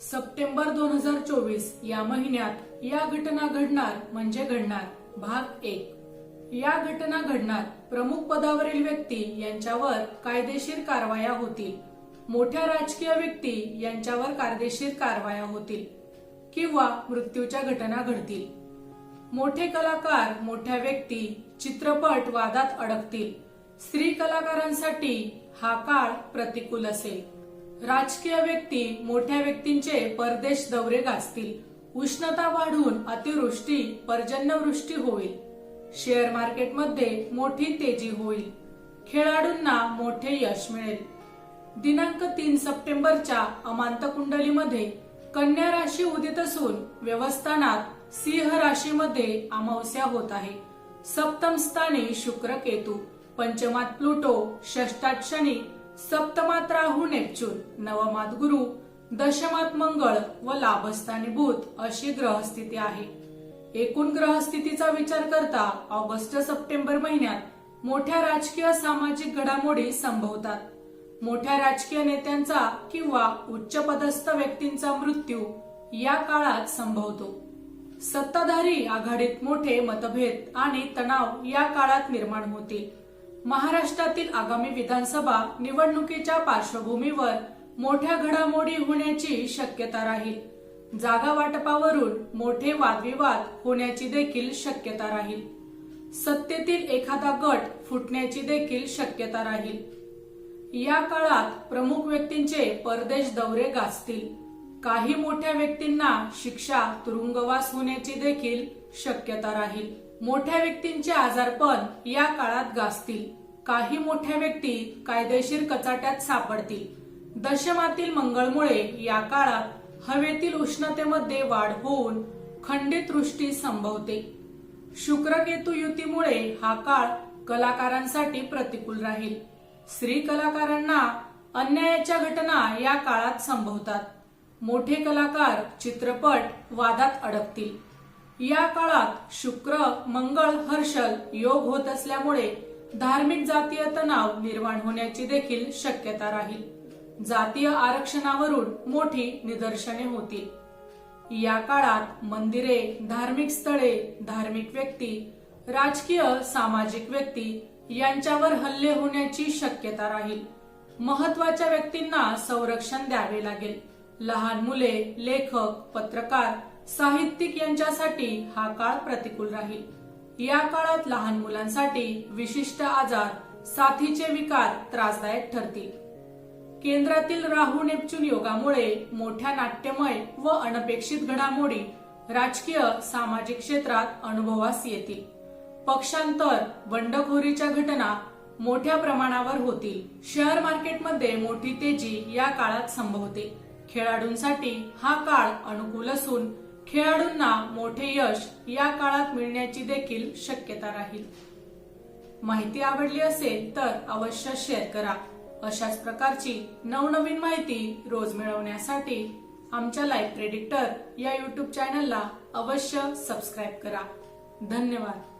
September दोन हजार चोवीस या महिन्यात या घटना घडणार म्हणजे घडणार. भाग एक. या घटना घडणार. प्रमुख पदावरील व्यक्ती यांच्यावर कायदेशीर कारवाया होतील. मोठ्या राजकीय व्यक्ती यांच्यावर कायदेशीर कारवाया होतील किंवा मृत्यूच्या घटना घडतील. मोठे कलाकार मोठ्या व्यक्ती चित्रपट वादात अडकतील. स्त्री कलाकारांसाठी हा काळ प्रतिकूल असेल. राजकीय व्यक्ती मोठ्या व्यक्तींचे परदेश दौरे गाजतील. उष्णता वाढून अतिवृष्टी पर्जन्यवृष्टी होईल. शेअर मार्केटमध्ये मोठी तेजी होईल. खेळाडूंना मोठे यश मिळेल. दिनांक तीन सप्टेंबरच्या अमांत कुंडलीमध्ये कन्या राशी उदित असून व्यवस्थानात सिंह राशीमध्ये अमावस्या होत आहे. सप्तम स्थानी शुक्र केतू पंचमात प्लुटो षष्टात शनी सप्तमात राहू नेपच्यून नवमात गुरु दशमात मंगळ व लाभस्थानी बुध अशी ग्रहस्थिती आहे. एकूण ग्रहस्थितीचा विचार करता ऑगस्ट सप्टेंबर महिन्यात मोठ्या राजकीय सामाजिक घडामोडी संभवतात. मोठ्या राजकीय नेत्यांचा किंवा उच्च पदस्थ व्यक्तींचा मृत्यू या काळात संभवतो. सत्ताधारी आघाडीत मोठे मतभेद आणि तणाव या काळात निर्माण होतील महाराष्ट्रातील आगामी विधानसभा निवडणुकीच्या पार्श्वभूमीवर मोठ्या घडामोडी होण्याची शक्यता राहील. जागा वाटपावरून मोठे वादविवाद होण्याची देखील शक्यता राहील. सत्तेतील एखादा गट फुटण्याची देखील शक्यता राहील. या काळात प्रमुख व्यक्तींचे परदेश दौरे गाजतील. काही मोठ्या व्यक्तींना शिक्षा तुरुंगवास होण्याची देखील शक्यता राहील. मोठ्या व्यक्तींचे आजारपण या काळात गाजतील. काही मोठ्या व्यक्ती कायदेशीर कचाट्यात सापडतील. दशमातील मंगळमुळे या काळात हवेतील उष्णतेमध्ये वाढ होऊन खंडित वृष्टी संभवते. शुक्रकेतू युतीमुळे हा काळ कलाकारांसाठी प्रतिकूल राहील. स्त्री कलाकारांना अन्यायाच्या घटना या काळात संभवतात. मोठे कलाकार चित्रपट वादात अडकतील. या काळात शुक्र मंगळ हर्षल योग होत असल्यामुळे धार्मिक जातीय तणाव निर्माण होण्याची देखील शक्यता राहील. जातीय आरक्षणावरून मोठी निदर्शने होतील. या काळात मंदिरे धार्मिक स्थळे धार्मिक व्यक्ती राजकीय सामाजिक व्यक्ती यांच्यावर हल्ले होण्याची शक्यता राहील. महत्त्वाच्या व्यक्तींना संरक्षण द्यावे लागेल. लहान मुले लेखक पत्रकार साहित्यिक यांच्यासाठी हा काळ प्रतिकूल राहील. या काळात लहान मुलांसाठी विशिष्ट आजार साथीचे विकार त्रासदायक ठरतील. केंद्रातील राहू नेपच्यून योगामुळे मोठ्या नाट्यमय व अनपेक्षित घडामोडी राजकीय सामाजिक क्षेत्रात अनुभवास येतील. पक्षांतर बंडखोरीच्या घटना मोठ्या प्रमाणावर होतील. शेअर मार्केटमध्ये मोठी तेजी या काळात संभवते. खेळाडूंसाठी हा काळ अनुकूल असून खेळाडूंना मोठे यश या काळात मिळण्याची देखील शक्यता राहील. माहिती आवडली असेल तर अवश्य शेअर करा. अशाच प्रकारची नवनवीन माहिती रोज मिळवण्यासाठी आमच्या लाईफ प्रेडिक्टर या युट्यूब चॅनलला अवश्य सबस्क्राईब करा. धन्यवाद.